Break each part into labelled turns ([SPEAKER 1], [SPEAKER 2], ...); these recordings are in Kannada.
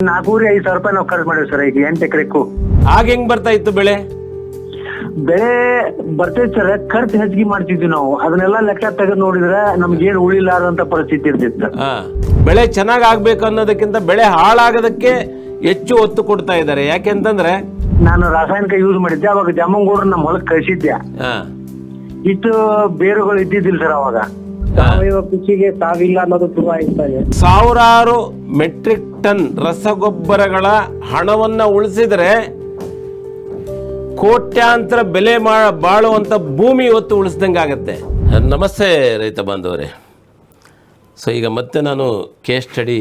[SPEAKER 1] ನಾಲ್ಕೂರಿ ಐದು ಸಾವಿರ ರೂಪಾಯಿ ನಾವು ಖರ್ಚು ಮಾಡಿವಿ ಸರ್ ಈಗ ಎಂಟು ಎಕರೆಕ್ಕೂ.
[SPEAKER 2] ಆಗ ಹೆಂಗ್ ಬರ್ತಾ ಇತ್ತು ಬೆಳೆ?
[SPEAKER 1] ಬೆಳೆ ಬರ್ತೈತಿ ಸರ್ ಖರ್ಚು ಹೆಚ್ಚಿಗೆ ಮಾಡ್ತಿದ್ವಿ ನಾವು. ಅದನ್ನೆಲ್ಲ ಲೆಕ್ಕ ತೆಗೆದು ನೋಡಿದ್ರೆ ನಮ್ಗೇನು ಉಳಿಲಾರದಂತ ಪರಿಸ್ಥಿತಿ ಇರ್ತಿತ್ತು
[SPEAKER 2] ಹಾ. ಬೆಳೆ ಚೆನ್ನಾಗ್ ಆಗ್ಬೇಕು ಅನ್ನೋದಕ್ಕಿಂತ ಬೆಳೆ ಹಾಳಾಗೋದಕ್ಕೆ ಹೆಚ್ಚು ಒತ್ತು ಕೊಡ್ತಾ ಇದ್ದಾರೆ. ಯಾಕೆಂತಂದ್ರೆ
[SPEAKER 1] ನಾನು ರಾಸಾಯನಿಕ ಯೂಸ್ ಮಾಡಿದ್ದೆ ಅವಾಗ ಜಮ್ಮಂಗೂಡ್ರು ನಮ್ಮ ಹೊಲಕ್ಕೆ ಕಳಿಸಿದ್ದೆ. ಇಷ್ಟು ಬೇರುಗಳು ಇದ್ದಿದ್ದಿಲ್ಲ ಸರ್ ಅವಾಗ. ಸಾವಯವ ಕೃಷಿಗೆ ಸಾವಿಲ್ಲ ಅನ್ನೋದು ತುಂಬಾ ಇಷ್ಟ ಇದೆ
[SPEAKER 2] ಸಾವಿರಾರು ಮೆಟ್ರಿಕ್ ಟನ್ ರಸಗೊಬ್ಬರಗಳ ಹಣವನ್ನು ಉಳಿಸಿದರೆ ಕೋಟ್ಯಾಂತರ ಬೆಲೆ ಬಾಳುವಂಥ ಭೂಮಿ ಇವತ್ತು ಉಳಿಸ್ದಂಗೆ ಆಗುತ್ತೆ. ನಮಸ್ತೆ ರೈತ ಬಾಂಧವರೇ. ಸೊ ಈಗ ಮತ್ತೆ ನಾನು ಕೇಸ್ ಸ್ಟಡಿ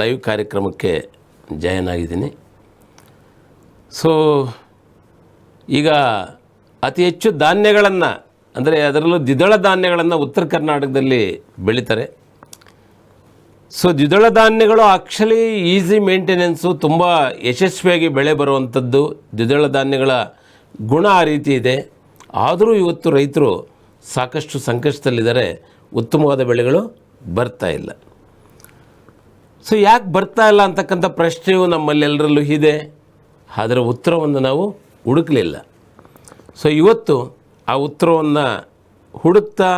[SPEAKER 2] ಲೈವ್ ಕಾರ್ಯಕ್ರಮಕ್ಕೆ ಜಾಯಿನ್ ಆಗಿದ್ದೀನಿ. ಸೊ ಈಗ ಅತಿ ಹೆಚ್ಚು ಧಾನ್ಯಗಳನ್ನು, ಅಂದರೆ ಅದರಲ್ಲೂ ದ್ವಿದಳ ಧಾನ್ಯಗಳನ್ನು ಉತ್ತರ ಕರ್ನಾಟಕದಲ್ಲಿ ಬೆಳೀತಾರೆ. ಸೊ ದ್ವಿದಳ ಧಾನ್ಯಗಳು ಆ್ಯಕ್ಚುಲಿ ಈಸಿ ಮೇಂಟೆನೆನ್ಸು ತುಂಬ ಯಶಸ್ವಿಯಾಗಿ ಬೆಳೆ ಬರುವಂಥದ್ದು ದ್ವಿದಳ ಧಾನ್ಯಗಳ ಗುಣ ಆ ರೀತಿ ಇದೆ. ಆದರೂ ಇವತ್ತು ರೈತರು ಸಾಕಷ್ಟು ಸಂಕಷ್ಟದಲ್ಲಿದ್ದಾರೆ. ಉತ್ತಮವಾದ ಬೆಳೆಗಳು ಬರ್ತಾ ಇಲ್ಲ. ಸೊ ಯಾಕೆ ಬರ್ತಾ ಇಲ್ಲ ಅಂತಕ್ಕಂಥ ಪ್ರಶ್ನೆಯು ನಮ್ಮಲ್ಲೆಲ್ಲರಲ್ಲೂ ಇದೆ. ಅದರ ಉತ್ತರವನ್ನು ನಾವು ಹುಡುಕಲಿಲ್ಲ. ಸೊ ಇವತ್ತು ಆ ಉತ್ತರವನ್ನು ಹುಡುಕ್ತಾ,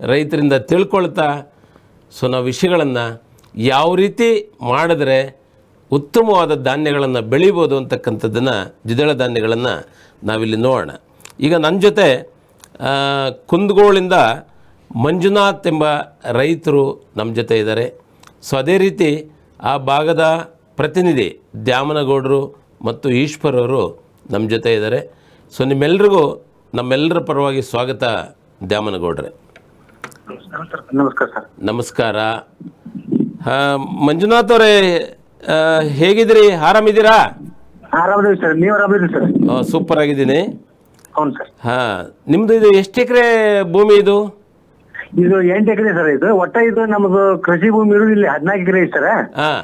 [SPEAKER 2] ರೈತರಿಂದ ತಿಳ್ಕೊಳ್ತಾ ಸೊ ನಾವು ವಿಷಯಗಳನ್ನು ಯಾವ ರೀತಿ ಮಾಡಿದ್ರೆ ಉತ್ತಮವಾದ ಧಾನ್ಯಗಳನ್ನು ಬೆಳಿಬೋದು ಅಂತಕ್ಕಂಥದ್ದನ್ನು ದ್ವಿದಳ ಧಾನ್ಯಗಳನ್ನು ನಾವಿಲ್ಲಿ ನೋಡೋಣ. ಈಗ ನನ್ನ ಜೊತೆ ಕುಂದಗೋಳಿಂದ ಮಂಜುನಾಥ್ ಎಂಬ ರೈತರು ನಮ್ಮ ಜೊತೆ ಇದ್ದಾರೆ. ಸೊ ಅದೇ ರೀತಿ ಆ ಭಾಗದ ಪ್ರತಿನಿಧಿ ದ್ಯಾಮನಗೌಡರು ಮತ್ತು ಈಶ್ವರ್ ಅವರು ನಮ್ಮ ಜೊತೆ ಇದ್ದಾರೆ. ಸೊ ನಿಮ್ಮೆಲ್ರಿಗೂ ನಮ್ಮೆಲ್ಲರ ಪರವಾಗಿ ಸ್ವಾಗತ ದ್ಯಾಮನಗೌಡ್ರೆ.
[SPEAKER 1] ನಮಸ್ಕಾರ
[SPEAKER 2] ನಮಸ್ಕಾರ. ಮಂಜುನಾಥ್ ಅವರೇ ಹೇಗಿದ್ರಿ ಹೇಗಿದ್ದೀರಿ? ಆರಾಮಿದ್ದೀರಾ?
[SPEAKER 1] ಆರಾಮದೇವಿ ಸರ್. ನೀವು ಆರಾಮದಿರಿ ಸರ್?
[SPEAKER 2] ಸೂಪರ್ ಆಗಿದ್ದೀನಿ.
[SPEAKER 1] ಹೌದು ಸರ್.
[SPEAKER 2] ಹಾ ನಿಮ್ಮದು ಇದು ಎಷ್ಟು ಎಕರೆ ಭೂಮಿ ಇದು?
[SPEAKER 1] ಇದು ಎಂಟು ಎಕರೆ ಸರ್ ಇದು. ಒಟ್ಟ ಇದು ನಮ್ದು ಕೃಷಿ ಭೂಮಿ ಇರೋದು ಇಲ್ಲಿ ಹದಿನಾಲ್ಕು ಎಕರೆ ಐತೆ ಸರ್.
[SPEAKER 2] ಹಾಂ.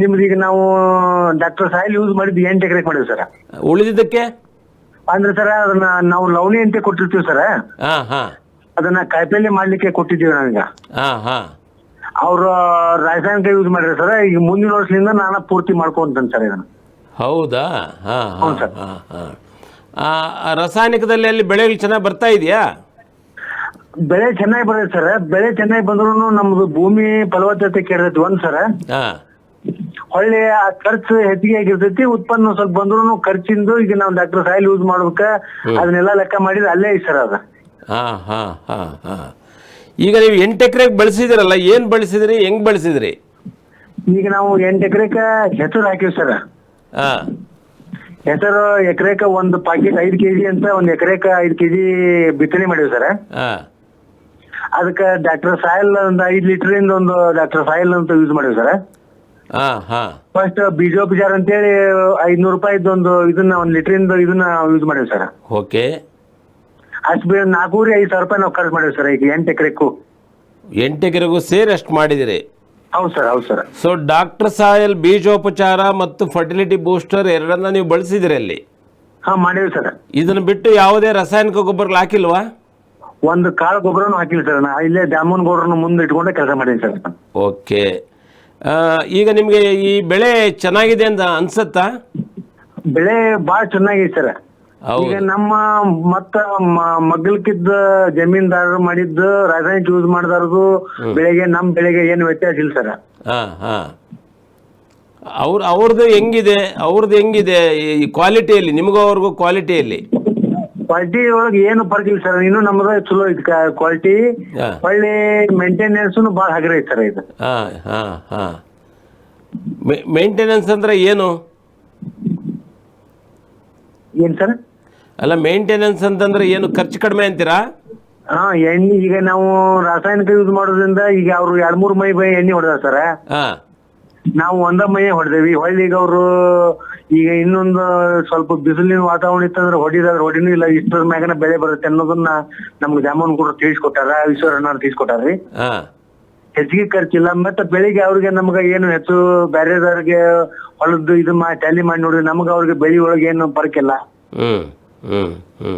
[SPEAKER 1] ನಿಮ್ದು ಈಗ ನಾವು ಡಾಕ್ಟರ್ ಸಾಯಿಲ್ ಯೂಸ್ ಮಾಡಿದ್ದು ಎಂಟು ಎಕರೆ ಮಾಡಿದ್ವಿ ಸರ್.
[SPEAKER 2] ಉಳಿದಿದ್ದಕ್ಕೆ?
[SPEAKER 1] ಅಂದ್ರೆ ಸರ್ ಅದನ್ನ ನಾವು ಲವಣಿ ಅಂತ ಕೊಟ್ಟಿರ್ತೀವಿ ಸರ್.
[SPEAKER 2] ಹಾ ಹಾಂ.
[SPEAKER 1] ಅದನ್ನ ಕಾಯಿಪಲ್ಲೆ ಮಾಡ್ಲಿಕ್ಕೆ ಕೊಟ್ಟಿದ್ದೀವಿ ನಾವೀಗ.
[SPEAKER 2] ಹಾಂ ಹಾಂ.
[SPEAKER 1] ಅವ್ರು ರಾಸಾಯನಿಕ ಯೂಸ್ ಮಾಡಿದ್ರೆ ಸರ್ ಈಗ ಮುಂದಿನ ವರ್ಷದಿಂದ ನಾನು ಪೂರ್ತಿ ಮಾಡ್ಕೊಂತೇನೆ ಸರ್ ಇದನ್ನ.
[SPEAKER 2] ಹೌದಾ? ಹಾಂ
[SPEAKER 1] ಸರ್.
[SPEAKER 2] ರಾಸಾಯನಿಕದಲ್ಲಿ ಅಲ್ಲಿ ಬೆಳೆಗಳು ಚೆನ್ನಾಗಿ ಬರ್ತಾ ಇದೆಯಾ?
[SPEAKER 1] ಬೆಳೆ ಚೆನ್ನಾಗಿ ಬರುತ್ತೆ ಸರ್. ಬೆಳೆ ಚೆನ್ನಾಗಿ ಬಂದ್ರು ನಮ್ದು ಭೂಮಿ ಫಲವತ್ತತೆ ಕೆಡ್ತೈತಿ ಒಂದ್ ಸರ್.
[SPEAKER 2] ಹಾಂ.
[SPEAKER 1] ಹೊಳ್ಳಿ ಆ ಖರ್ಚು ಹೆಚ್ಚಿಗೆ ಆಗಿರ್ತೈತಿ ಉತ್ಪನ್ನ ಸ್ವಲ್ಪ ಬಂದ್ರು ಖರ್ಚಿಂದು ಈಗ ನಾವು ಡಾಕ್ಟರ್ ಸಾಯಿಲ್ ಯೂಸ್ ಮಾಡ್ಬೇಕ ಅದನ್ನೆಲ್ಲ ಲೆಕ್ಕ ಮಾಡಿದ್ರೆ ಅಲ್ಲೇ ಐತಿ ಸರ್ ಅದ.
[SPEAKER 2] ಹಾ ಹಾ ಹಾಂ ಹಾಂ. ಈಗ ನೀವು ಎಂಟು ಎಕರೆಗೆ ಬೆಳೆಸಿದಿರಲ್ಲ ಏನು ಬಳಸಿದ್ರಿ ಹೆಂಗ್ ಬಳಸಿದ್ರಿ?
[SPEAKER 1] ಈಗ ನಾವು ಎಂಟು ಎಕರೆಕ ಹೆಸರು ಹಾಕಿವಿ ಸರ್.
[SPEAKER 2] ಹಾಂ.
[SPEAKER 1] ಹೆಸರು ಎಕರೆಕ ಒಂದು ಪಾಕೆಟ್ ಐದು ಕೆಜಿ ಅಂತ ಒಂದ್ ಎಕರೆಕ ಐದು ಕೆಜಿ ಬಿತ್ತನೆ ಮಾಡಿವಿ ಸರ್.
[SPEAKER 2] ಹಾಂ.
[SPEAKER 1] ಅದಕ್ಕೆ ಡಾಕ್ಟರ್ ಸಾಯಿಲ್ ಒಂದು ಐದು ಲೀಟರ್ ಇಂದ ಒಂದು ಡಾಕ್ಟರ್ ಸಾಯಿಲ್ ಅಂತ ಯೂಸ್ ಮಾಡಿವಿ ಸರ್.
[SPEAKER 2] ಹಾಂ ಹಾಂ.
[SPEAKER 1] ಫಸ್ಟ್ ಬೀಜೋಪಚಾರ ಅಂತೇಳಿ ಐದ್ನೂರು ರೂಪಾಯಿದ್ದು ಒಂದು ಇದನ್ನ ಒಂದ್ ಲೀಟರ್ ಇಂದ ಇದನ್ನ ಯೂಸ್ ಮಾಡಿವಿ ಸರ್.
[SPEAKER 2] ಓಕೆ
[SPEAKER 1] ಅಷ್ಟು ಬಿ ನಾಲ್ಕೂರಿ ಐದು ಸಾವಿರ ರೂಪಾಯಿ ನಾವು ಖರ್ಚು ಮಾಡಿವಿ ಸರ್ ಈಗ ಎಂಟು ಎಕರೆಕ್ಕೂ
[SPEAKER 2] ಎಂಟು ಎಕರೆಗೂ ಸೇರಿ ಅಷ್ಟು ಮಾಡಿದಿರಿ.
[SPEAKER 1] ಹೌದು ಸರ್ ಹೌದು ಸರ್.
[SPEAKER 2] ಸೊ ಡಾಕ್ಟರ್ ಸಾಯಲ್ ಬೀಜೋಪಚಾರ ಮತ್ತು ಫರ್ಟಿಲಿಟಿ ಬೂಸ್ಟರ್ ಎರಡನ್ನ ನೀವು ಬಳಸಿದಿರಿ ಅಲ್ಲಿ?
[SPEAKER 1] ಹಾ ಮಾಡಿವಿ ಸರ್.
[SPEAKER 2] ಇದನ್ನ ಬಿಟ್ಟು ಯಾವುದೇ ರಾಸಾಯನಿಕ ಗೊಬ್ಬರಗಳು ಹಾಕಿಲ್ವಾ?
[SPEAKER 1] ಒಂದು ಕಾಳು ಗೊಬ್ಬರನು ಹಾಕಿಲ್ಲ ಸರ್ ನಾ ಇಲ್ಲೇ ದ್ಯಾಮನ್ ಮುಂದೆ ಇಟ್ಕೊಂಡೆ ಕೆಲಸ ಮಾಡೀನಿ ಸರ್.
[SPEAKER 2] ಓಕೆ. ಆ, ಈಗ ನಿಮಗೆ ಈ ಬೆಳೆ ಚೆನ್ನಾಗಿದೆ ಅಂತ ಅನ್ಸತ್ತಾ?
[SPEAKER 1] ಬೆಳೆ ಭಾಳ ಚೆನ್ನಾಗಿದೆ ಸರ್. ಈಗ ನಮ್ಮ ಮತ್ತ ಮಗ್ಗಲ್ಕಿದ್ದ ಜಮೀನ್ದಾರರು ಮಾಡಿದ್ದು ರಾಸಾಯನಿಕ ಯೂಸ್ ಮಾಡಿದಾರದು ಬೆಳೆಗೆ ನಮ್ ಬೆಳೆಗೆ ಏನು ವ್ಯತ್ಯಾಸ ಇಲ್ಲ ಸರ್.
[SPEAKER 2] ಅವ್ರ ಅವ್ರದ್ದು ಹೆಂಗಿದೆ ಅವ್ರದ್ದು ಹೆಂಗಿದೆ ಈ ಕ್ವಾಲಿಟಿಯಲ್ಲಿ ನಿಮಗೂ ಅವ್ರಿಗೂ ಕ್ವಾಲಿಟಿಯಲ್ಲಿ?
[SPEAKER 1] ಕ್ವಾಲಿಟಿ ಒಳಗೆ ಏನು ಫರ್ಕ್ ಇಲ್ಲ ಸರ್. ಇನ್ನು ನಮ್ಮದ ಚಲೋ ಐತಿ ಕ್ವಾಲಿಟಿ. ಒಳ್ಳೆ ಮೇಂಟೆನೆನ್ಸ್ ಬಾಳ ಹಗರ ಐತಿ ಸರ್ ಇದು.
[SPEAKER 2] ಮೇಂಟೆನೆನ್ಸ್ ಅಂದ್ರೆ ಏನು?
[SPEAKER 1] ಏನ್ ಸರ್?
[SPEAKER 2] ಅಲ್ಲ ಮೇಂಟೆನೆನ್ಸ್ ಅಂತಂದ್ರೆ ಏನು ಖರ್ಚು ಕಡಿಮೆ ಅಂತೀರಾ?
[SPEAKER 1] ಹಾ ಎಣ್ಣೆ ಈಗ ನಾವು ರಾಸಾಯನಿಕ ಯೂಸ್ ಮಾಡೋದ್ರಿಂದ ಈಗ ಅವ್ರು ಎರಡ್ ಮೂರ್ ಮೈ ಬೈ ಎಣ್ಣೆ ಹೊಡೆದ ಸರ್.
[SPEAKER 2] ಹಾಂ.
[SPEAKER 1] ನಾವು ಒಂದ ಮೈ ಹೊಡೆದೇವಿ. ಹೊಳ್ಳಿ ಈಗ ಅವರು ಈಗ ಇನ್ನೊಂದು ಸ್ವಲ್ಪ ಬಿಸಿಲಿನ ವಾತಾವರಣ ಇತ್ತಂದ್ರೆ ಹೊಡಿದಾದ್ರೆ ಹೊಡಿನೂ ಇಲ್ಲ. ಇಷ್ಟರ ಮ್ಯಾಗನ ಬೆಳೆ ಬರುತ್ತೆ ಅನ್ನೋದನ್ನ ನಮ್ಗೆ ಜಾಮೂನ್ ಕೂಡ ತಿಳಿಸ್ಕೊಟ್ಟಾರ. ಈಶ್ವರಣ್ಣ ತಿಳಿಸ್ಕೊಟ್ಟಾರ್ರಿ
[SPEAKER 2] ಹಾಂ.
[SPEAKER 1] ಹೆಚ್ಚಿಗೆ ಖರ್ಚಿಲ್ಲ. ಮತ್ತೆ ಬೆಳಿಗ್ಗೆ ಅವ್ರಿಗೆ ನಮ್ಗೆ ಏನು ಹೆಚ್ಚು ಬೇರೆದವ್ರಿಗೆ ಹೊಲದ್ದು ಇದು ಮಾ ಟ್ಯಾಲಿ ಮಾಡಿ ನೋಡಿದ್ರೆ ನಮ್ಗೆ ಅವ್ರಿಗೆ ಬೆಳಿ ಒಳಗೆ ಏನು ಬರಕಿಲ್ಲ
[SPEAKER 2] ಹ್ಞೂ ಹ್ಞೂ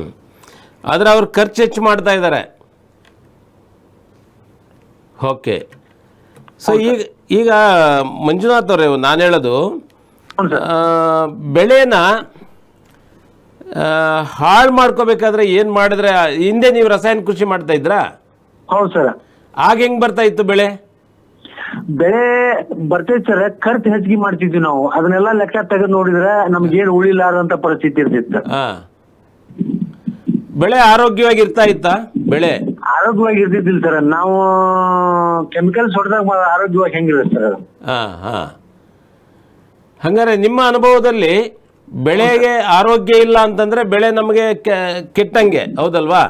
[SPEAKER 2] ಆದರೆ ಅವ್ರು ಖರ್ಚು ಹೆಚ್ಚು ಮಾಡ್ತಾ ಇದ್ದಾರೆ. ಓಕೆ. ಸೊ ಈಗ ಈಗ ಮಂಜುನಾಥ್ ಅವರೇ ನಾನು ಹೇಳೋದು ಬೆಳೆನ ಹಾಳು ಮಾಡ್ಕೋಬೇಕಾದ್ರೆ ಏನು ಮಾಡಿದ್ರೆ ಹಿಂದೆ ನೀವು ರಸಾಯನ ಕೃಷಿ ಮಾಡ್ತಾ ಇದ್ರಾ?
[SPEAKER 1] ಹೌದು ಸರ್.
[SPEAKER 2] ಆಗ ಹೆಂಗ್ ಬರ್ತಾ ಇತ್ತು ಬೆಳೆ?
[SPEAKER 1] ಬೆಳೆ ಬರ್ತೈತಿ ಸರ್ ಖರ್ಚು ಹೆಚ್ಚಿಗೆ ಮಾಡ್ತಿದ್ವಿ ನಾವು. ಅದನ್ನೆಲ್ಲ ಲೆಕ್ಕ ತೆಗೆದು ನೋಡಿದ್ರೆ ನಮ್ಗೆ ಏನು ಉಳಿಲಾರದಂತ ಪರಿಸ್ಥಿತಿ ಇರ್ತಿತ್ತು
[SPEAKER 2] ಹಾ. ಬೆಳೆ ಆರೋಗ್ಯವಾಗಿ ಇರ್ತಾ ಇತ್ತಾ? ಬೆಳೆ?
[SPEAKER 1] ಆರೋಗ್ಯವಾಗಿ ಇರ್ತಿದ್ದಿಲ್ಲ ಸರ್. ನಾವು ಕೆಮಿಕಲ್ಸ್ ಹೊಡೆದಾಗ ಆರೋಗ್ಯವಾಗಿ ಹೆಂಗಿರುತ್ತೆ ಸರ್ ಅದು.
[SPEAKER 2] ಹಾ ಹಾ. ಹಂಗಾರೆ ನಿಮ್ಮ ಅನುಭವದಲ್ಲಿ ಬೆಳೆಗೆ ಆರೋಗ್ಯ ಇಲ್ಲ ಅಂತಂದ್ರೆ ಬೆಳೆ ನಮಗೆ ಕೆ- ಕೆಟ್ಟಂಗೆ ಹೌದಲ್ವಾ?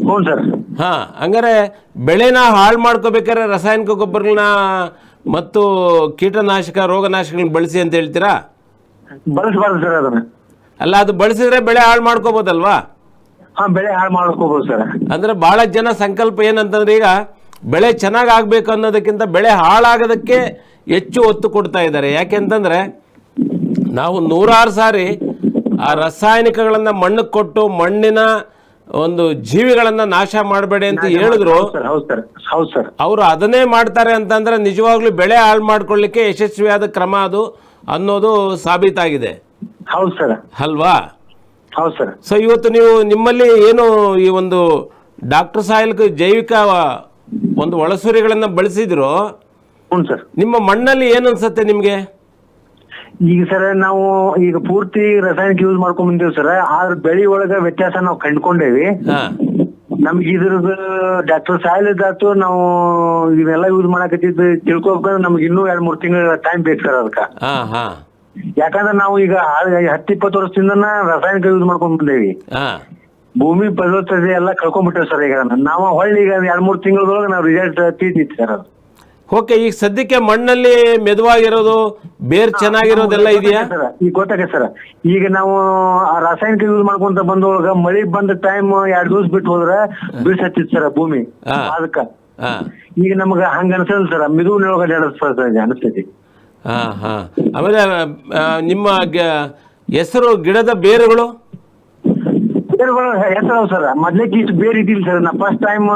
[SPEAKER 1] ಹ್ಞೂ ಸರ್.
[SPEAKER 2] ಹಾ ಹಂಗಾರೆ ಬೆಳೆನ ಹಾಳು ಮಾಡ್ಕೋಬೇಕಾದ್ರೆ ರಾಸಾಯನಿಕ ಗೊಬ್ಬರಗಳನ್ನ ಮತ್ತು ಕೀಟನಾಶಕ ರೋಗನಾಶಕಗಳನ್ನ ಬಳಸಿ ಅಂತ ಹೇಳ್ತೀರಾ?
[SPEAKER 1] ಬಳಸಬಾರ್ದು ಸರ್ ಅದನ್ನ.
[SPEAKER 2] ಅಲ್ಲ ಅದು ಬಳಸಿದ್ರೆ ಬೆಳೆ ಹಾಳು ಮಾಡ್ಕೋಬೋದಲ್ವಾ?
[SPEAKER 1] ಹಾ ಬೆಳೆ ಹಾಳು ಮಾಡ್ಕೋಬಹುದು ಸರ್.
[SPEAKER 2] ಅಂದ್ರೆ ಬಹಳ ಜನ ಸಂಕಲ್ಪ ಏನಂತಂದ್ರೆ ಈಗ ಬೆಳೆ ಚೆನ್ನಾಗಿ ಆಗ್ಬೇಕು ಅನ್ನೋದಕ್ಕಿಂತ ಬೆಳೆ ಹಾಳಾಗೋದಕ್ಕೆ ಹೆಚ್ಚು ಒತ್ತು ಕೊಡ್ತಾ ಇದ್ದಾರೆ. ಯಾಕೆಂತಂದ್ರೆ ನಾವು ನೂರಾರು ಸಾರಿ ಆ ರಾಸಾಯನಿಕಗಳನ್ನ ಮಣ್ಣಕ್ಕೆ ಕೊಟ್ಟು ಮಣ್ಣಿನ ಒಂದು ಜೀವಿಗಳನ್ನ ನಾಶ ಮಾಡಬೇಡಿ ಅಂತ ಹೇಳಿದ್ರು. ಅವರು ಅದನ್ನೇ ಮಾಡ್ತಾರೆ ಅಂತಂದ್ರೆ ನಿಜವಾಗ್ಲೂ ಬೆಳೆ ಹಾಳು ಮಾಡ್ಕೊಳ್ಳಿಕ್ಕೆ ಯಶಸ್ವಿಯಾದ ಕ್ರಮ ಅದು ಅನ್ನೋದು ಸಾಬೀತಾಗಿದೆ.
[SPEAKER 1] ಹೌದು ಸರ್.
[SPEAKER 2] ಅಲ್ವಾ?
[SPEAKER 1] ಹೌದು ಸರ್.
[SPEAKER 2] ಸೊ ಇವತ್ತು ನೀವು ನಿಮ್ಮಲ್ಲಿ ಏನು ಈ ಒಂದು ಡಾಕ್ಟರ್ ಸಾಯಿಲ್ ಜೈವಿಕ ಒಂದು ಒಳಸುರಿಗಳನ್ನ ಬಳಸಿದ್ರು
[SPEAKER 1] ಹ್ಞೂ ಸರ್.
[SPEAKER 2] ನಿಮ್ಮ ಮಣ್ಣಲ್ಲಿ ಏನು ಅನ್ಸುತ್ತೆ ನಿಮಗೆ?
[SPEAKER 1] ಈಗ ಸರ್ ನಾವು ಈಗ ಪೂರ್ತಿ ರಾಸಾಯನಿಕ ಯೂಸ್ ಮಾಡ್ಕೊಂಡ್ ಬಂದೀವಿ ಸರ್. ಆದ್ರ ಬೆಳಿ ಒಳಗ ವ್ಯತ್ಯಾಸ ನಾವು ಕಂಡ್ಕೊಂಡೇವಿ.
[SPEAKER 2] ಹಾ.
[SPEAKER 1] ನಮ್ಗೆ ಇದ್ರದ್ದು ಡಾಕ್ಟರ್ ಸಾಯಿಲ್ ಇದ್ದಾತು ನಾವು ಇದನ್ನೆಲ್ಲ ಯೂಸ್ ಮಾಡಕತ್ತಿದ್ದು ತಿಳ್ಕೊಬೇಕಂದ್ರೆ ನಮ್ಗೆ ಇನ್ನೂ ಎರಡ್ ಮೂರ್ ತಿಂಗಳ ಟೈಮ್ ಬೇಕು ಸರ್ ಅದಕ್ಕ.
[SPEAKER 2] ಹಾ ಹಾ.
[SPEAKER 1] ಯಾಕಂದ್ರೆ ನಾವು ಈಗ ಹತ್ತು ಇಪ್ಪತ್ತು ವರ್ಷದಿಂದ ರಾಸಾಯನಿಕ ಯೂಸ್ ಮಾಡ್ಕೊಂಡ್ ಬಂದೇವಿ. ಭೂಮಿ ಫಲವತ್ತತೆ ಎಲ್ಲ ಕಳ್ಕೊಂಡ್ಬಿಟ್ಟೇವೆ ಸರ್ ಈಗ. ನಾವು ಹೊಳ್ಳಿ ಈಗ ಎರಡ್ ಮೂರ್ ತಿಂಗಳೊಳಗೆ ನಾವು ರಿಸಲ್ಟ್ ತೀತಿತ್ತು ಸರ್ ಅದು.
[SPEAKER 2] ಓಕೆ ಈಗ ಸದ್ಯಕ್ಕೆ ಮಣ್ಣಲ್ಲಿ ಮೆದುವಾಗಿರೋದು ಬೇರ್ ಚೆನ್ನಾಗಿರೋದೆಲ್ಲ ಇದೆಯಾ?
[SPEAKER 1] ಈಗ ಗೊತ್ತಾಗ ಸರ್. ಈಗ ನಾವು ಆ ರಾಸಾಯನಿಕ ಯೂಸ್ ಮಾಡ್ಕೊಂತ ಬಂದೊಳಗ ಮಳಿ ಬಂದ ಟೈಮ್ ಎರಡ್ ದಿವಸ ಬಿಟ್ಟು ಹೋದ್ರ ಬೀಳ್ಸ್ ಹತ್ತಿತ್ತು ಸರ್ ಭೂಮಿ. ಅದಕ್ಕ. ಈಗ ನಮಗ ಹಂಗ ಅನ್ಸಲ್ಲ ಸರ್ ಮಿದುವಿನೊಳಗ ಅನಿಸ್ತೈತಿ.
[SPEAKER 2] ಹಾ ಹಾ. ಆಮೇಲೆ ಆ, ನಿಮ್ಮ ಗ- ಹೆಸರು ಗಿಡದ ಬೇರುಗಳು?
[SPEAKER 1] ಬೇರುಗಳು ಹೆಸರು ಸರ್ ಮೊದ್ಲಿಕ್ಕೆ ಇಷ್ಟು ಬೇರೆ ಇದ್ದಿಲ್ಲ ಸರ್ ನಾ ಫಸ್ಟ್ ಟೈಮ್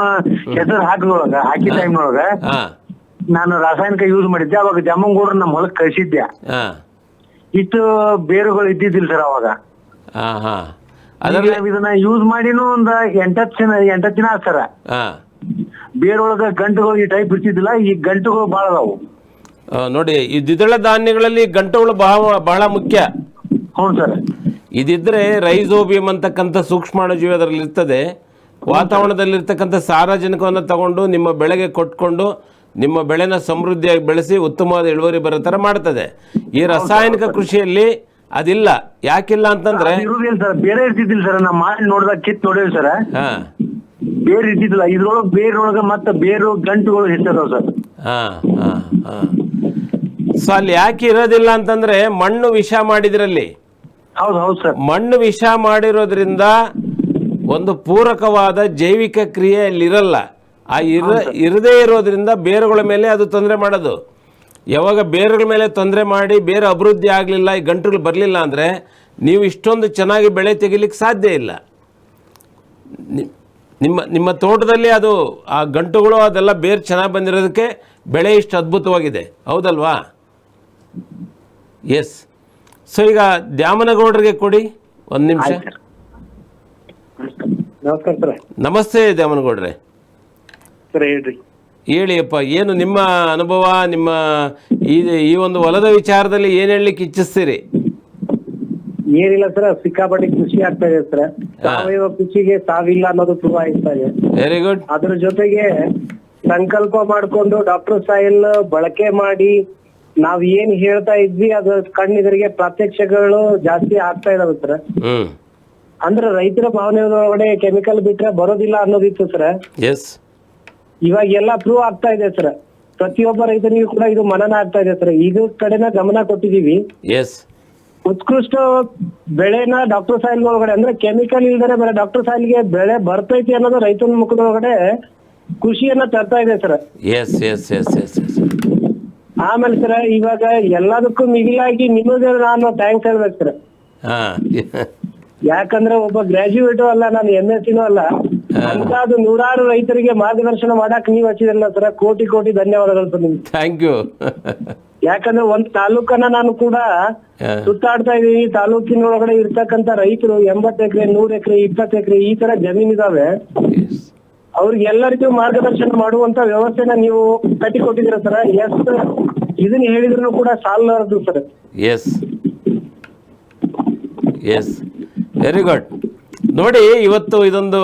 [SPEAKER 1] ಹೆಸರು ಹಾಕಿದೊಳಗ ಹಾಕಿ ಟೈಮ್ನೊಳಗ.
[SPEAKER 2] ಹಾ.
[SPEAKER 1] ನಾನು ರಾಸಾಯನಿಕ ಯೂಸ್ ಮಾಡಿದ್ದೆ ಅವಾಗ ಜಮ್ಮಂಗೌಡ್ರು ನಮ್ಮ ಹೊಲಕ್ ಕಳಿಸಿದ್ದೆ.
[SPEAKER 2] ಹಾ.
[SPEAKER 1] ಇಷ್ಟು ಬೇರುಗಳು ಇದ್ದಿದ್ದಿಲ್ಲ ಸರ್ ಅವಾಗ.
[SPEAKER 2] ಹಾ ಅದರಲ್ಲಿ
[SPEAKER 1] ಇದನ್ನ ಯೂಸ್ ಮಾಡಿನೂ ಒಂದ್ ಎಂಟತ್ತು ದಿನ ಎಂಟತ್ತು ದಿನ ಆತ್ ಸರ್.
[SPEAKER 2] ಹಾ.
[SPEAKER 1] ಬೇರೊಳಗ ಗಂಟುಗಳು ಈ ಟೈಪ್ ಇರ್ತಿದ್ದಿಲ್ಲ ಈ ಗಂಟುಗಳು ಬಾಳ ಅದಾವು.
[SPEAKER 2] ನೋಡಿ ಈ ದ್ವಿದಳ ಧಾನ್ಯಗಳಲ್ಲಿ ಗಂಟುಗಳು ಬಹಳ ಬಹಳ ಮುಖ್ಯ.
[SPEAKER 1] ಹ್ಞೂ ಸರ್.
[SPEAKER 2] ಇದಿದ್ರೆ ರೈಸೋಬಿಯಂ ಅಂತಕ್ಕಂಥ ಸೂಕ್ಷ್ಮಾಣುಜೀವಿ ಅದರಲ್ಲಿ ಇರ್ತದೆ ವಾತಾವರಣದಲ್ಲಿರ್ತಕ್ಕಂಥ ಸಾರಜನಕವನ್ನು ತಗೊಂಡು ನಿಮ್ಮ ಬೆಳೆಗೆ ಕೊಟ್ಕೊಂಡು ನಿಮ್ಮ ಬೆಳೆನ ಸಮೃದ್ಧಿಯಾಗಿ ಬೆಳೆಸಿ ಉತ್ತಮವಾದ ಇಳುವರಿ ಬರೋ ಥರ ಮಾಡ್ತದೆ. ಈ ರಾಸಾಯನಿಕ ಕೃಷಿಯಲ್ಲಿ ಅದಿಲ್ಲ. ಯಾಕಿಲ್ಲ ಅಂತಂದ್ರೆ
[SPEAKER 1] ಸರ್. ಬೇರೆ ಇರ್ತಿದ್ದಿಲ್ಲ ಸರ್. ನಾ ಮಾಡಿ ನೋಡಿದಾಗ ಕಿತ್ ನೋಡಿದ್ವಿ ಸರ್.
[SPEAKER 2] ಹಾ.
[SPEAKER 1] ಬೇರೆ ಇದ್ದಿದ್ದಿಲ್ಲ ಇದ್ರೊಳಗೆ ಬೇರೊಳಗ ಮತ್ತೆ ಬೇರು ಗಂಟುಗಳು ಹೆಚ್ಚಾದವು ಸರ್.
[SPEAKER 2] ಹಾ ಹಾ ಹಾ. ಸೊ ಅಲ್ಲಿ ಯಾಕೆ ಇರೋದಿಲ್ಲ ಅಂತಂದ್ರೆ ಮಣ್ಣು ವಿಷ ಮಾಡಿದ್ರಲ್ಲಿ.
[SPEAKER 1] ಹೌದು ಹೌದು ಸರ್.
[SPEAKER 2] ಮಣ್ಣು ವಿಷ ಮಾಡಿರೋದ್ರಿಂದ ಒಂದು ಪೂರಕವಾದ ಜೈವಿಕ ಕ್ರಿಯೆ ಅಲ್ಲಿರಲ್ಲ ಆ ಇರ ಇರದೇ ಇರೋದ್ರಿಂದ ಬೇರುಗಳ ಮೇಲೆ ಅದು ತೊಂದರೆ ಮಾಡೋದು. ಯಾವಾಗ ಬೇರುಗಳ ಮೇಲೆ ತೊಂದರೆ ಮಾಡಿ ಬೇರೆ ಅಭಿವೃದ್ಧಿ ಆಗಲಿಲ್ಲ ಈ ಗಂಟುಗಳು ಬರಲಿಲ್ಲ ಅಂದರೆ ನೀವು ಇಷ್ಟೊಂದು ಚೆನ್ನಾಗಿ ಬೆಳೆ ತೆಗಿಲಿಕ್ಕೆ ಸಾಧ್ಯ ಇಲ್ಲ. ನಿಮ್ಮ ನಿಮ್ಮ ತೋಟದಲ್ಲಿ ಅದು ಆ ಗಂಟುಗಳು ಅದೆಲ್ಲ ಬೇರು ಚೆನ್ನಾಗಿ ಬಂದಿರೋದಕ್ಕೆ ಬೆಳೆ ಇಷ್ಟು ಅದ್ಭುತವಾಗಿದೆ. ಹೌದಲ್ವಾ? ಎಸ್ ಸೊ ಈಗ ದ್ಯಾಮನಗೌಡರಿಗೆ ಕೊಡಿ ಒಂದು ನಿಮಿಷ.
[SPEAKER 1] ನಮಸ್ಕಾರ ಸರ್.
[SPEAKER 2] ನಮಸ್ತೆ ದ್ಯಾಮನಗೌಡ್ರೆ.
[SPEAKER 1] ಸರ್ ಹೇಳ್ರಿ.
[SPEAKER 2] ಹೇಳಿಯಪ್ಪ ಏನು ನಿಮ್ಮ ಅನುಭವ ನಿಮ್ಮ ಈ ಈ ಒಂದು ಹೊಲದ ವಿಚಾರದಲ್ಲಿ ಏನು ಹೇಳಲಿಕ್ಕೆ ಇಚ್ಛಿಸ್ತೀರಿ?
[SPEAKER 3] ಏನಿಲ್ಲ ಸರ್ ಸಿಕ್ಕಾಪಟ್ಟೆ ಖುಷಿ ಆಗ್ತಾ ಇದೆ ಸರ್. ಸಾವಯವ ಕೃಷಿಗೆ ಸಾವಿಲ್ಲ ಅನ್ನೋದು ತುಂಬಾ ಆಗ್ತಾ ಇದೆ.
[SPEAKER 2] ವೆರಿ ಗುಡ್
[SPEAKER 3] ಅದ್ರ ಜೊತೆಗೆ ಸಂಕಲ್ಪ ಮಾಡ್ಕೊಂಡು ಡಾಕ್ಟರ್ ಸಾಯಿಲ್ ಬಳಕೆ ಮಾಡಿ ನಾವ್ ಏನ್ ಹೇಳ್ತಾ ಇದ್ವಿ ಅದು ಕಣ್ಣಿದರಿಗೆ ಪ್ರತ್ಯಕ್ಷಗಳು ಜಾಸ್ತಿ ಆಗ್ತಾ ಇದಾವೆ ಸರ್.
[SPEAKER 2] ಹ್ಮ್.
[SPEAKER 3] ಅಂದ್ರೆ ರೈತರ ಭಾವನೆ ಒಳಗಡೆ ಕೆಮಿಕಲ್ ಬಿಟ್ರೆ ಬರೋದಿಲ್ಲ ಅನ್ನೋದಿತ್ತು ಸರ್.
[SPEAKER 2] ಎಸ್
[SPEAKER 3] ಇವಾಗ ಎಲ್ಲ ಪ್ರೂವ್ ಆಗ್ತಾ ಇದೆ ಸರ್. ಪ್ರತಿಯೊಬ್ಬ ರೈತನಿಗೂ ಕೂಡ ಇದು ಮನನ ಆಗ್ತಾ ಇದೆ ಸರ್. ಇದು ಕಡೆನ ಗಮನ ಕೊಟ್ಟಿದೀವಿ
[SPEAKER 2] ಎಸ್
[SPEAKER 3] ಉತ್ಕೃಷ್ಟ ಬೆಳೆನ ಡಾಕ್ಟರ್ ಸಾಯಿಲ್ ಒಳಗಡೆ ಅಂದ್ರೆ ಕೆಮಿಕಲ್ ಇಲ್ದರೆ ಬೇರೆ ಡಾಕ್ಟರ್ ಸಾಯಿಲ್ಗೆ ಬೆಳೆ ಬರ್ತೈತಿ ಅನ್ನೋದು ರೈತನ ಮುಖದೊಳಗಡೆ ಖುಷಿಯನ್ನ ತರ್ತಾ ಇದೆ sir.
[SPEAKER 2] Yes yes yes yes yes
[SPEAKER 3] ಆಮೇಲೆ ಸರ್ ಇವಾಗ ಎಲ್ಲದಕ್ಕೂ ಮಿಗಿಲಾಗಿ ನಿಮಗೆ ನಾನು ಥ್ಯಾಂಕ್ಸ್ ಹೇಳ್ಬೇಕು ಸರ್.
[SPEAKER 2] ಹಾಂ.
[SPEAKER 3] ಯಾಕಂದ್ರೆ ಒಬ್ಬ ಗ್ರಾಜುಯೇಟು ಅಲ್ಲ ನಾನು ಎಂ ಎಸ್ ಸಿನೂ ಅಲ್ಲ ಅಂತದ್ದು ನೂರಾರು ರೈತರಿಗೆ ಮಾರ್ಗದರ್ಶನ ಮಾಡಕ್ ನೀವ್ ಹಚ್ಚಿದ್ರಲ್ಲ ಸರ್ ಕೋಟಿ ಕೋಟಿ ಧನ್ಯವಾದಗಳು ಸರ್ ನಿಮ್ಗೆ.
[SPEAKER 2] ಥ್ಯಾಂಕ್ ಯು
[SPEAKER 3] ಯಾಕಂದ್ರೆ ಒಂದ್ ತಾಲೂಕನ್ನ ನಾನು ಕೂಡ ಸುತ್ತಾಡ್ತಾ ಇದೀನಿ ತಾಲೂಕಿನೊಳಗಡೆ ಇರ್ತಕ್ಕಂತ ರೈತರು ಎಂಬತ್ತು ಎಕರೆ ನೂರ್ ಎಕರೆ ಇಪ್ಪತ್ತು ಎಕರೆ ಈ ತರ ಜಮೀನ್ ಇದಾವೆ. ಅವ್ರಿಗೆ ಎಲ್ಲರಿಗೂ ಮಾರ್ಗದರ್ಶನ ಮಾಡುವಂತ ವ್ಯವಸ್ಥೆನ ನೀವು ಕಟ್ಟಿಕೊಟ್ಟಿದ್ದೀರ ಸರ್? ಎಸ್ ಇದನ್ನ ಹೇಳಿದ್ರು ಕೂಡ ಸಾಲದು sir.
[SPEAKER 2] Yes yes very good ನೋಡಿ ಇವತ್ತು ಇದೊಂದು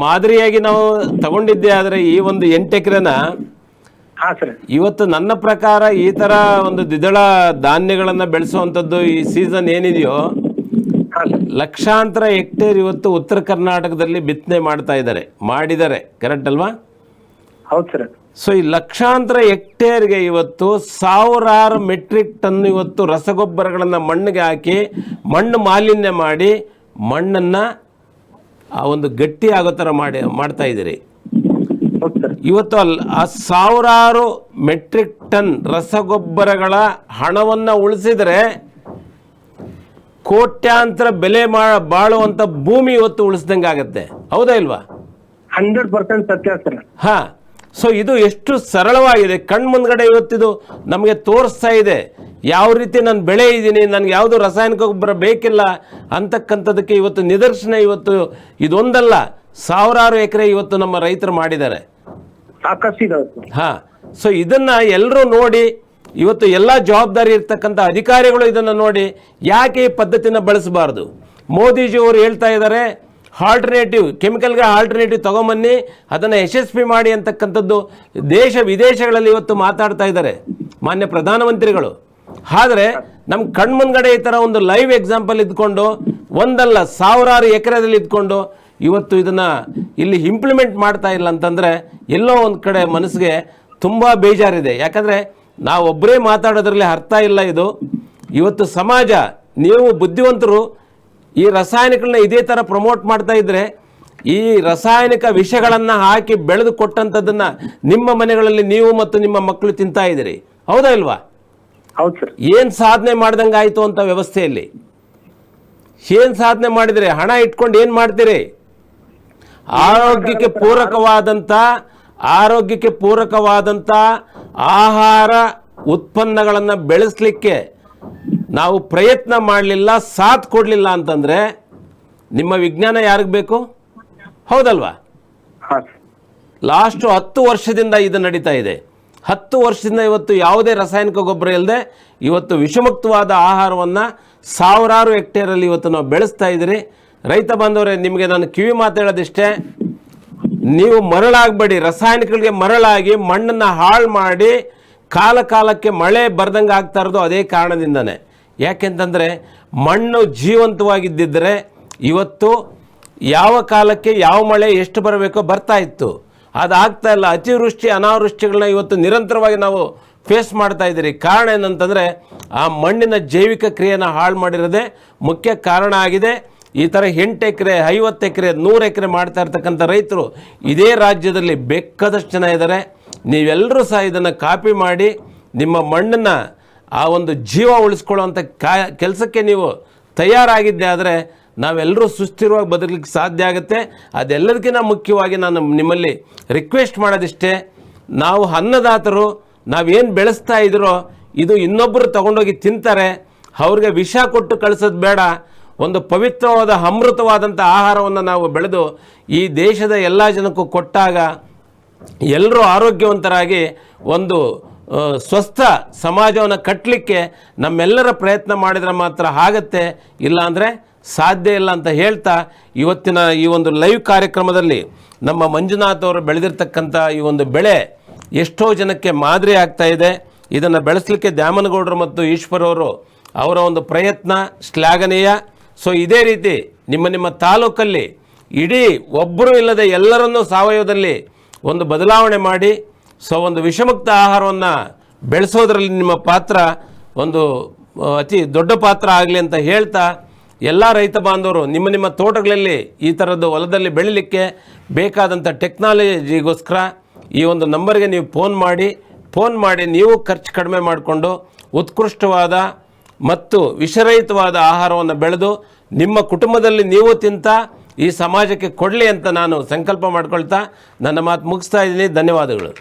[SPEAKER 2] ಮಾದರಿಯಾಗಿ ನಾವು ತಗೊಂಡಿದ್ದೆ ಆದರೆ ಈ ಒಂದು ಎಂಟು ಎಕರೆನ
[SPEAKER 3] ಹಾ ಸರ್
[SPEAKER 2] ಇವತ್ತು ನನ್ನ ಪ್ರಕಾರ ಈ ತರ ಒಂದು ದ್ವಿದಳ ಧಾನ್ಯಗಳನ್ನ ಬೆಳೆಸುವಂತದ್ದು ಈ ಸೀಸನ್ ಏನಿದೆಯೋ ಲಕ್ಷಾಂತರ ಹೆಕ್ಟೇರ್ ಇವತ್ತು ಉತ್ತರ ಕರ್ನಾಟಕದಲ್ಲಿ ಬಿತ್ತನೆ ಮಾಡ್ತಾ ಇದ್ದಾರೆ. ಮಾಡಿದ್ದಾರೆ. ಕರೆಕ್ಟ್ ಅಲ್ವಾ?
[SPEAKER 3] ಹೌದ್ ಸರ್.
[SPEAKER 2] ಸೊ ಈ ಲಕ್ಷಾಂತರ ಹೆಕ್ಟೇರ್ಗೆ ಇವತ್ತು ಸಾವಿರಾರು ಮೆಟ್ರಿಕ್ ಟನ್ ಇವತ್ತು ರಸಗೊಬ್ಬರಗಳನ್ನು ಮಣ್ಣಿಗೆ ಹಾಕಿ ಮಣ್ಣು ಮಾಲಿನ್ಯ ಮಾಡಿ ಮಣ್ಣನ್ನು ಆ ಒಂದು ಗಟ್ಟಿ ಆಗೋ ಥರ ಮಾಡಿ ಮಾಡ್ತಾ ಇದ್ದೀರಿ. ಇವತ್ತು ಅಲ್ಲಿ ಆ ಸಾವಿರಾರು ಮೆಟ್ರಿಕ್ ಟನ್ ರಸಗೊಬ್ಬರಗಳ ಹಣವನ್ನು ಉಳಿಸಿದರೆ ಕೋಟ್ಯಾಂತರ ಬೆಲೆ ಮಾ ಬಾಳುವಂಥ ಭೂಮಿ ಇವತ್ತು ಉಳಿಸ್ದಂಗೆ ಆಗತ್ತೆ. ಹೌದಾ ಇಲ್ವಾ?
[SPEAKER 3] ಹಂಡ್ರೆಡ್ ಪರ್ಸೆಂಟ್ ಸತ್ಯ ಸರ್.
[SPEAKER 2] ಹಾ. ಸೊ ಇದು ಎಷ್ಟು ಸರಳವಾಗಿದೆ. ಕಣ್ಮುಂದ್ಗಡೆ ಇವತ್ತಿದು ನಮಗೆ ತೋರಿಸ್ತಾ ಇದೆ. ಯಾವ ರೀತಿ ನಾನು ಬೆಳೆ ಇದ್ದೀನಿ ನನಗೆ ಯಾವುದು ರಾಸಾಯನಿಕ ಗೊಬ್ಬರ ಬೇಕಿಲ್ಲ ಅಂತಕ್ಕಂಥದ್ದಕ್ಕೆ ಇವತ್ತು ನಿದರ್ಶನ ಇವತ್ತು ಇದೊಂದಲ್ಲ. ಸಾವಿರಾರು ಎಕರೆ ಇವತ್ತು ನಮ್ಮ ರೈತರು ಮಾಡಿದ್ದಾರೆ. ಹಾ. ಸೊ ಇದನ್ನ ಎಲ್ಲರೂ ನೋಡಿ ಇವತ್ತು ಎಲ್ಲ ಜವಾಬ್ದಾರಿ ಇರ್ತಕ್ಕಂಥ ಅಧಿಕಾರಿಗಳು ಇದನ್ನು ನೋಡಿ ಯಾಕೆ ಈ ಪದ್ಧತಿನ ಬಳಸಬಾರ್ದು? ಮೋದಿಜಿ ಅವರು ಹೇಳ್ತಾ ಇದ್ದಾರೆ ಆಲ್ಟರ್ನೇಟಿವ್ ಕೆಮಿಕಲ್ಗೆ ಆಲ್ಟರ್ನೇಟಿವ್ ತಗೊಂಬನ್ನಿ, ಅದನ್ನು ಯಶಸ್ವಿ ಮಾಡಿ ಅಂತಕ್ಕಂಥದ್ದು ದೇಶ ವಿದೇಶಗಳಲ್ಲಿ ಇವತ್ತು ಮಾತಾಡ್ತಾ ಇದ್ದಾರೆ ಮಾನ್ಯ ಪ್ರಧಾನಮಂತ್ರಿಗಳು. ಆದರೆ ನಮ್ಮ ಕಣ್ಮುಂದ್ಗಡೆ ಈ ಥರ ಒಂದು ಲೈವ್ ಎಕ್ಸಾಂಪಲ್ ಇದ್ಕೊಂಡು, ಒಂದಲ್ಲ ಸಾವಿರಾರು ಎಕರೆದಲ್ಲಿ ಇದ್ಕೊಂಡು ಇವತ್ತು ಇದನ್ನು ಇಲ್ಲಿ ಇಂಪ್ಲಿಮೆಂಟ್ ಮಾಡ್ತಾ ಇಲ್ಲ ಅಂತಂದರೆ ಎಲ್ಲೋ ಒಂದು ಕಡೆ ಮನಸ್ಸಿಗೆ ತುಂಬ ಬೇಜಾರಿದೆ. ಯಾಕಂದರೆ ನಾವೊಬ್ಬರೇ ಮಾತಾಡೋದ್ರಲ್ಲಿ ಅರ್ಥ ಇಲ್ಲ ಇದು. ಇವತ್ತು ಸಮಾಜ ನೀವು ಬುದ್ಧಿವಂತರು ಈ ರಾಸಾಯನಿಕಗಳನ್ನ ಇದೇ ಥರ ಪ್ರಮೋಟ್ ಮಾಡ್ತಾ ಇದ್ದರೆ ಈ ರಾಸಾಯನಿಕ ವಿಷಗಳನ್ನು ಹಾಕಿ ಬೆಳೆದು ಕೊಟ್ಟಂಥದ್ದನ್ನು ನಿಮ್ಮ ಮನೆಗಳಲ್ಲಿ ನೀವು ಮತ್ತು ನಿಮ್ಮ ಮಕ್ಕಳು ತಿಂತಾ ಇದ್ದೀರಿ. ಹೌದಾ ಇಲ್ವಾ? ಏನು ಸಾಧನೆ ಮಾಡ್ದಂಗೆ ಆಯಿತು ಅಂತ ವ್ಯವಸ್ಥೆಯಲ್ಲಿ? ಏನು ಸಾಧನೆ ಮಾಡಿದರೆ? ಹಣ ಇಟ್ಕೊಂಡು ಏನು ಮಾಡ್ತೀರಿ? ಆರೋಗ್ಯಕ್ಕೆ ಪೂರಕವಾದಂಥ ಆರೋಗ್ಯಕ್ಕೆ ಪೂರಕವಾದಂಥ ಆಹಾರ ಉತ್ಪನ್ನಗಳನ್ನು ಬೆಳೆಸಲಿಕ್ಕೆ ನಾವು ಪ್ರಯತ್ನ ಮಾಡಲಿಲ್ಲ ಸಾಥ್ ಕೊಡಲಿಲ್ಲ ಅಂತಂದರೆ ನಿಮ್ಮ ವಿಜ್ಞಾನ ಯಾರಿಗೆ ಬೇಕು? ಹೌದಲ್ವಾ? ಲಾಸ್ಟು ಹತ್ತು ವರ್ಷದಿಂದ ಇದು ನಡೀತಾ ಇದೆ. ಹತ್ತು ವರ್ಷದಿಂದ ಇವತ್ತು ಯಾವುದೇ ರಾಸಾಯನಿಕ ಗೊಬ್ಬರ ಇಲ್ಲದೆ ಇವತ್ತು ವಿಷಮುಕ್ತವಾದ ಆಹಾರವನ್ನು ಸಾವಿರಾರು ಹೆಕ್ಟೇರಲ್ಲಿ ಇವತ್ತು ನಾವು ಬೆಳೆಸ್ತಾ ಇದ್ದೀರಿ. ರೈತ ಬಾಂಧವರೇ ನಿಮಗೆ ನಾನು ಕಿವಿ ಮಾತಾಡೋದಿಷ್ಟೇ ನೀವು ಮರಳಾಗಬೇಡಿ, ರಾಸಾಯನಿಕಗಳಿಗೆ ಮರಳಾಗಿ ಮಣ್ಣನ್ನು ಹಾಳು ಮಾಡಿ ಕಾಲ ಕಾಲಕ್ಕೆ ಮಳೆ ಬರ್ದಂಗೆ ಆಗ್ತಾ ಇರೋದು ಅದೇ ಕಾರಣದಿಂದನೇ. ಯಾಕೆಂತಂದರೆ ಮಣ್ಣು ಜೀವಂತವಾಗಿದ್ದಿದ್ದರೆ ಇವತ್ತು ಯಾವ ಕಾಲಕ್ಕೆ ಯಾವ ಮಳೆ ಎಷ್ಟು ಬರಬೇಕೋ ಬರ್ತಾ ಇತ್ತು. ಅದಾಗ್ತಾ ಇಲ್ಲ. ಅತಿವೃಷ್ಟಿ, ಅನಾವೃಷ್ಟಿಗಳನ್ನ ಇವತ್ತು ನಿರಂತರವಾಗಿ ನಾವು ಫೇಸ್ ಮಾಡ್ತಾ ಇದ್ದೀರಿ. ಕಾರಣ ಏನಂತಂದರೆ ಆ ಮಣ್ಣಿನ ಜೈವಿಕ ಕ್ರಿಯೆನ ಹಾಳು ಮಾಡಿರೋದೇ ಮುಖ್ಯ ಕಾರಣ ಆಗಿದೆ. ಈ ಥರ ಎಂಟು ಎಕರೆ, ಐವತ್ತು ಎಕರೆ, ನೂರು ಎಕರೆ ಮಾಡ್ತಾ ಇರ್ತಕ್ಕಂಥ ರೈತರು ಇದೇ ರಾಜ್ಯದಲ್ಲಿ ಬೆಕ್ಕದಷ್ಟು ಜನ ಇದ್ದಾರೆ. ನೀವೆಲ್ಲರೂ ಸಹ ಇದನ್ನು ಕಾಪಿ ಮಾಡಿ ನಿಮ್ಮ ಮಣ್ಣನ್ನು ಆ ಒಂದು ಜೀವ ಉಳಿಸ್ಕೊಳ್ಳೋವಂಥ ಕಾ, ಕೆಲಸಕ್ಕೆ ನೀವು ತಯಾರಾಗಿದ್ದೆ ಆದರೆ ನಾವೆಲ್ಲರೂ ಸುಸ್ಥಿರವಾಗಿ ಬದುಕಲಿಕ್ಕೆ ಸಾಧ್ಯ ಆಗುತ್ತೆ. ಅದೆಲ್ಲದಕ್ಕಿಂತ ಮುಖ್ಯವಾಗಿ ನಾನು ನಿಮ್ಮಲ್ಲಿ ರಿಕ್ವೆಸ್ಟ್ ಮಾಡೋದಿಷ್ಟೇ. ನಾವು ಅನ್ನದಾತರು, ನಾವೇನು ಬೆಳೆಸ್ತಾ ಇದ್ದೀರೋ ಇದು ಇನ್ನೊಬ್ಬರು ತಗೊಂಡೋಗಿ ತಿಂತಾರೆ. ಅವ್ರಿಗೆ ವಿಷ ಕೊಟ್ಟು ಕಳಿಸೋದು ಬೇಡ. ಒಂದು ಪವಿತ್ರವಾದ ಅಮೃತವಾದಂಥ ಆಹಾರವನ್ನು ನಾವು ಬೆಳೆದು ಈ ದೇಶದ ಎಲ್ಲ ಜನಕ್ಕೂ ಕೊಟ್ಟಾಗ ಎಲ್ಲರೂ ಆರೋಗ್ಯವಂತರಾಗಿ ಒಂದು ಸ್ವಸ್ಥ ಸಮಾಜವನ್ನು ಕಟ್ಟಲಿಕ್ಕೆ ನಮ್ಮೆಲ್ಲರ ಪ್ರಯತ್ನ ಮಾಡಿದರೆ ಮಾತ್ರ ಆಗತ್ತೆ. ಇಲ್ಲಾಂದರೆ ಸಾಧ್ಯ ಇಲ್ಲ ಅಂತ ಹೇಳ್ತಾ ಇವತ್ತಿನ ಈ ಒಂದು ಲೈವ್ ಕಾರ್ಯಕ್ರಮದಲ್ಲಿ ನಮ್ಮ ಮಂಜುನಾಥ್ ಅವರು ಬೆಳೆದಿರ್ತಕ್ಕಂಥ ಈ ಒಂದು ಬೆಳೆ ಎಷ್ಟೋ ಜನಕ್ಕೆ ಮಾದರಿ ಆಗ್ತಾ ಇದೆ. ಇದನ್ನು ಬೆಳೆಸಲಿಕ್ಕೆ ದ್ಯಾಮನಗೌಡರು ಮತ್ತು ಈಶ್ವರವರು ಅವರ ಒಂದು ಪ್ರಯತ್ನ ಶ್ಲಾಘನೀಯ. ಸೊ ಇದೇ ರೀತಿ ನಿಮ್ಮ ನಿಮ್ಮ ತಾಲೂಕಲ್ಲಿ ಇಡೀ ಒಬ್ಬರು ಇಲ್ಲದೆ ಎಲ್ಲರನ್ನೂ ಸಾವಯವದಲ್ಲಿ ಒಂದು ಬದಲಾವಣೆ ಮಾಡಿ ಸೊ ಒಂದು ವಿಷಮುಕ್ತ ಆಹಾರವನ್ನು ಬೆಳೆಸೋದ್ರಲ್ಲಿ ನಿಮ್ಮ ಪಾತ್ರ ಒಂದು ಅತಿ ದೊಡ್ಡ ಪಾತ್ರ ಆಗಲಿ ಅಂತ ಹೇಳ್ತಾ ಎಲ್ಲ ರೈತ ಬಾಂಧವರು ನಿಮ್ಮ ನಿಮ್ಮ ತೋಟಗಳಲ್ಲಿ ಈ ಥರದ್ದು ಹೊಲದಲ್ಲಿ ಬೆಳಿಲಿಕ್ಕೆ ಬೇಕಾದಂಥ ಟೆಕ್ನಾಲಜಿಗೋಸ್ಕರ ಈ ಒಂದು ನಂಬರ್ಗೆ ನೀವು ಫೋನ್ ಮಾಡಿ ಫೋನ್ ಮಾಡಿ ನೀವು ಖರ್ಚು ಕಡಿಮೆ ಮಾಡಿಕೊಂಡು ಉತ್ಕೃಷ್ಟವಾದ ಮತ್ತು ವಿಷರಹಿತವಾದ ಆಹಾರವನ್ನು ಬೆಳೆದು ನಿಮ್ಮ ಕುಟುಂಬದಲ್ಲಿ ನೀವು ತಿಂತ ಈ ಸಮಾಜಕ್ಕೆ ಕೊಡಲಿ ಅಂತ ನಾನು ಸಂಕಲ್ಪ ಮಾಡ್ಕೊಳ್ತಾ ನನ್ನ ಮಾತು ಮುಗಿಸ್ತಾ ಇದ್ದೀನಿ. ಧನ್ಯವಾದಗಳು.